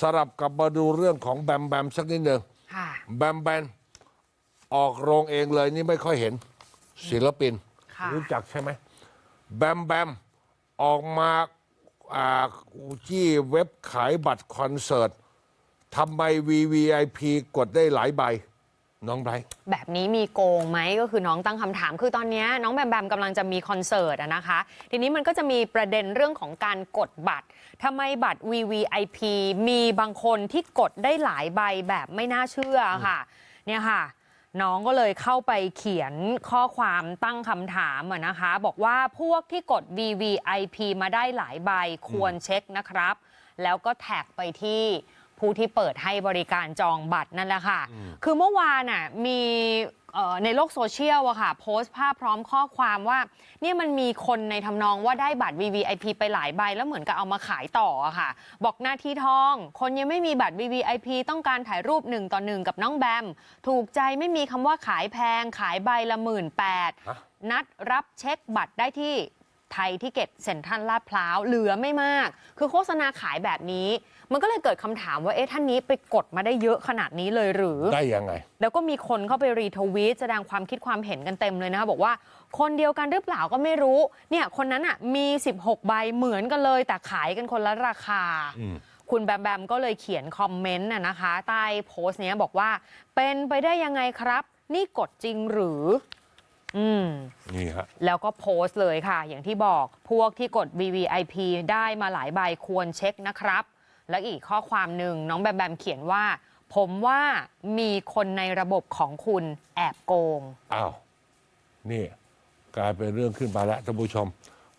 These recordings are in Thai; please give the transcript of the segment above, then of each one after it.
สลับกลับมาดูเรื่องของแบมแบมสักนิดหนึ่งค่ะ แบมแบมออกโรงเองเลยนี่ไม่ค่อยเห็นศิลปิน ค่ะ รู้จักใช่ไหมแบมแบมออกมาอ่าที่เว็บขายบัตรคอนเสิร์ตทำไม VVIP กดได้หลายใบ น้องไบรท์แบบนี้มีโกงไหมก็คือน้องตั้งคำถาม คือตอนนี้น้องแบมแบมกำลังจะมีคอนเสิร์ตนะคะ ทีนี้มันก็จะมีประเด็นเรื่องของการกดบัตรทำไมบัตร VVIP มีบางคนที่กดได้หลายใบแบบไม่น่าเชื่อค่ะ เนี่ยค่ะ น้องก็เลยเข้าไปเขียนข้อความตั้งคำถามนะคะ บอกว่าพวกที่กด VVIP มาได้หลายใบควรเช็คนะครับ แล้วก็แท็กไปที่ ผู้ที่เปิดให้บริการจองบัตรนั่นแหละค่ะ คือเมื่อวานน่ะมีเอ่อในโลกโซเชียลอะค่ะโพสต์ภาพพร้อมข้อความว่าเนี่ยมันมีคนในทำนองว่าได้บัตร VVIP ไปหลายใบ แล้วเหมือนกับเอามาขายต่ออะค่ะ บอกหน้าที่ทอง คนยังไม่มีบัตร VVIP ต้องการถ่ายรูปหนึ่งต่อหนึ่งกับน้องแบม ถูกใจไม่มีคำว่าขายแพง ขายใบละหมื่นแปดฮะนัดรับเช็คบัตรได้ที่ ไทยที่เก็ตเซ็นทรัลลาดพร้าวเหลือไม่มาก คือโฆษณาขายแบบนี้ มันก็เลยเกิดคำถามว่าเอ๊ะท่านนี้ไปกดมาได้เยอะขนาดนี้เลยหรือ ได้ยังไง แล้วก็มีคนเข้าไปรีทวีตแสดงความคิดความเห็นกันเต็มเลยนะคะบอกว่าคนเดียวกันหรือเปล่าก็ไม่รู้เนี่ยคนนั้นอะมี 16 ใบเหมือนกันเลย แต่ขายกันคนละราคา อืม คุณแบมแบมก็เลยเขียนคอมเมนต์น่ะนะคะ ใต้โพสต์เนี้ยบอกว่า เป็นไปได้ยังไงครับ นี่กดจริงหรือ อืมนี่ฮะแล้วก็โพสต์เลยค่ะ อย่างที่บอกพวกที่กด VVIP ได้มาหลายใบควรเช็คนะครับ แล้วอีกข้อความหนึ่งน้องแบมแบมเขียนว่า ผมว่ามีคนในระบบของคุณแอบโกง อ้าวนี่กลายเป็นเรื่องขึ้นมาแล้วท่านผู้ชม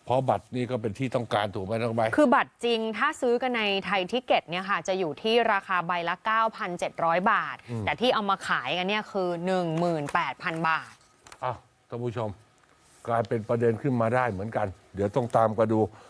เพราะบัตรนี่ก็เป็นที่ต้องการถูกไหมน้องไบรท์คือบัตรจริงถ้าซื้อกันในไทยทิเก็ตเนี่ยค่ะ จะอยู่ที่ราคาใบละ 9,700 บาท แต่ที่เอามาขายกันเนี่ยคือ 18,000 บาท อ้าว ท่านผู้ชม กลายเป็นประเด็นขึ้นมาได้เหมือนกัน เดี๋ยวต้องตามกันดู